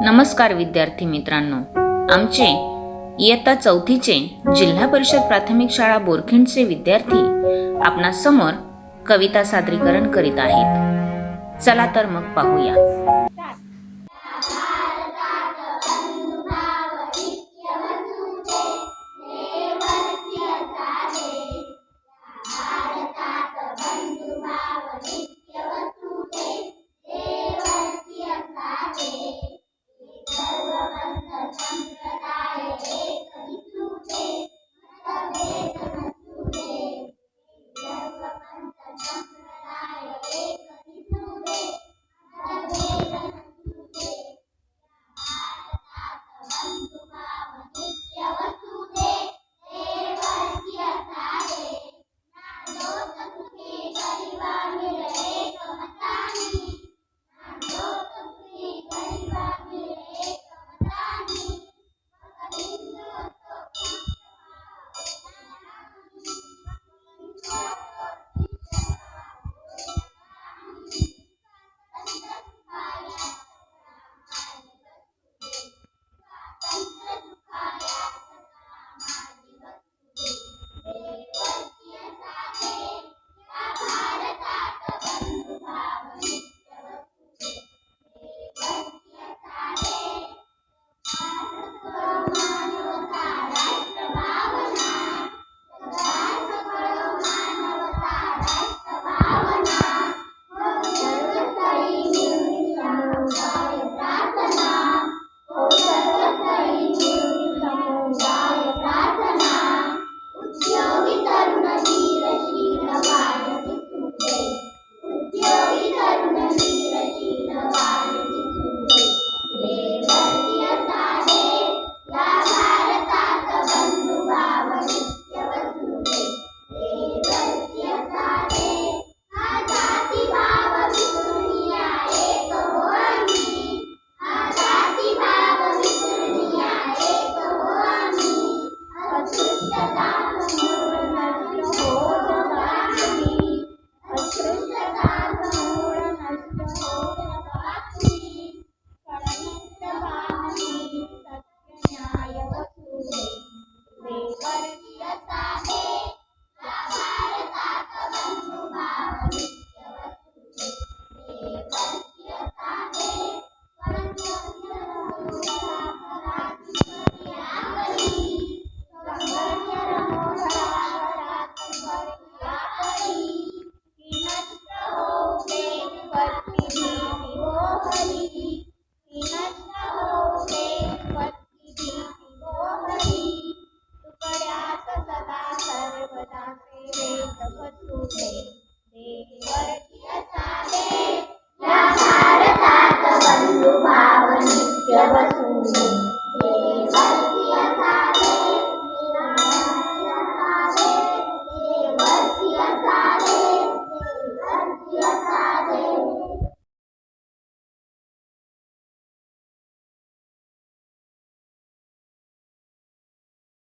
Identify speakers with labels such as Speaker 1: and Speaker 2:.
Speaker 1: नमस्कार विद्यार्थी मित्रांनो. आमचे इयत्ता चौथीचे जिल्हा परिषद प्राथमिक शाळा बोरखिंडचे विद्यार्थी आपणासमोर कविता सादरीकरण करीत आहेत. चला तर मग पाहूया.
Speaker 2: भारतात बंधुभाव नित्य बसून